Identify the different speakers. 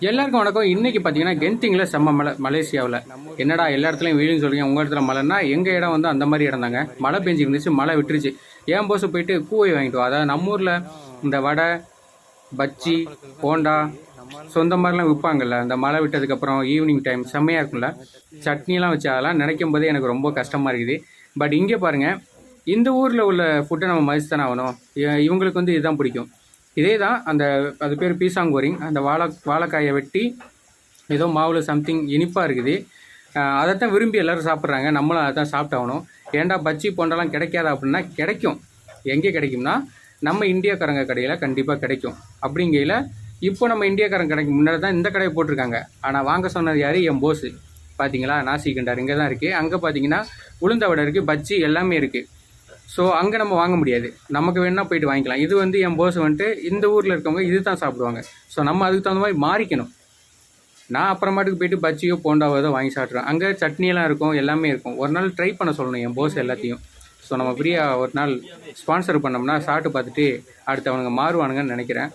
Speaker 1: எல்லாருக்கும் வணக்கம். இன்னைக்கு பார்த்தீங்கன்னா கென்திங்கில் செம்ம மலை மலேசியாவில். என்னடா எல்லா இடத்துலையும் வெயிலுன்னு சொல்றீங்க. உங்கள் இடத்துல மழைன்னா எங்கள் இடம் வந்து அந்த மாதிரி இடம் தாங்க மழை பெஞ்சு இருந்துச்சு மழை விட்டுருச்சு. ஏன் போஸ் போயிட்டு கூவை வாங்கிட்டு வா? அதாவது நம்ம ஊரில் இந்த வடை பஜ்ஜி போண்டா சொந்த மாதிரிலாம் விற்பாங்கல்ல இந்த மழை விட்டதுக்கப்புறம் ஈவினிங் டைம் செம்மையாக இருக்கும்ல. சட்னிலாம் வச்சு அதெல்லாம் நினைக்கும் போதே எனக்கு ரொம்ப கஷ்டமாக இருக்குது. பட் இங்கே பாருங்கள் இந்த ஊரில் உள்ள ஃபுட்டை நம்ம மதிச்சு தானே ஆகணும்? இவங்களுக்கு வந்து இதுதான் பிடிக்கும். இதே தான் அந்த அது பேர் பீசாங்கோரிங் அந்த வாழை வாழைக்காயை வெட்டி ஏதோ மாவில் சம்திங் இனிப்பாக இருக்குது. அதைத்தான் விரும்பி எல்லாரும் சாப்பிட்றாங்க. நம்மளும் அதை தான் சாப்பிட்டாகணும். ஏன்டா பஜ்ஜி போண்டெல்லாம் கிடைக்காது அப்படின்னா கிடைக்கும். எங்கே கிடைக்கும்னா நம்ம இந்தியாக்காரங்க கடையில் கண்டிப்பாக கிடைக்கும். அப்படிங்கையில் இப்போ நம்ம இந்தியாக்காரங்க கடைக்கு முன்னாடி தான் இந்த கடையை போட்டிருக்காங்க. ஆனால் வாங்க சொன்னது யார்? என் போஸு பார்த்தீங்களா நாசி கண்டார் இங்கே தான் இருக்குது அங்கே பார்த்தீங்கன்னா உளுந்த வடை இருக்குது பஜ்ஜி எல்லாமே இருக்குது ஸோ அங்கே நம்ம வாங்க முடியாது. நமக்கு வேணால் போயிட்டு வாங்கிக்கலாம். இது வந்து என் போஸ் வந்துட்டு இந்த ஊரில் இருக்கவங்க இது தான் சாப்பிடுவாங்க. ஸோ நம்ம அதுக்கு தகுந்த மாதிரி மாறிக்கணும். நான் அப்புறமாட்டுக்கு போயிட்டு பஜ்ஜியோ போண்டாவோ ஏதோ வாங்கி சாப்பிட்ருவேன் அங்கே சட்னியெல்லாம் இருக்கும் எல்லாமே இருக்கும். ஒரு நாள் ட்ரை பண்ண சொல்லணும் என் போஸ் எல்லாத்தையும். ஸோ நம்ம ஃப்ரீயாக ஒரு நாள் ஸ்பான்சர் பண்ணோம்னா சாப்பிட்டு பார்த்துட்டு அடுத்து அவனுங்க மாறுவானுங்கன்னு நினைக்கிறேன்.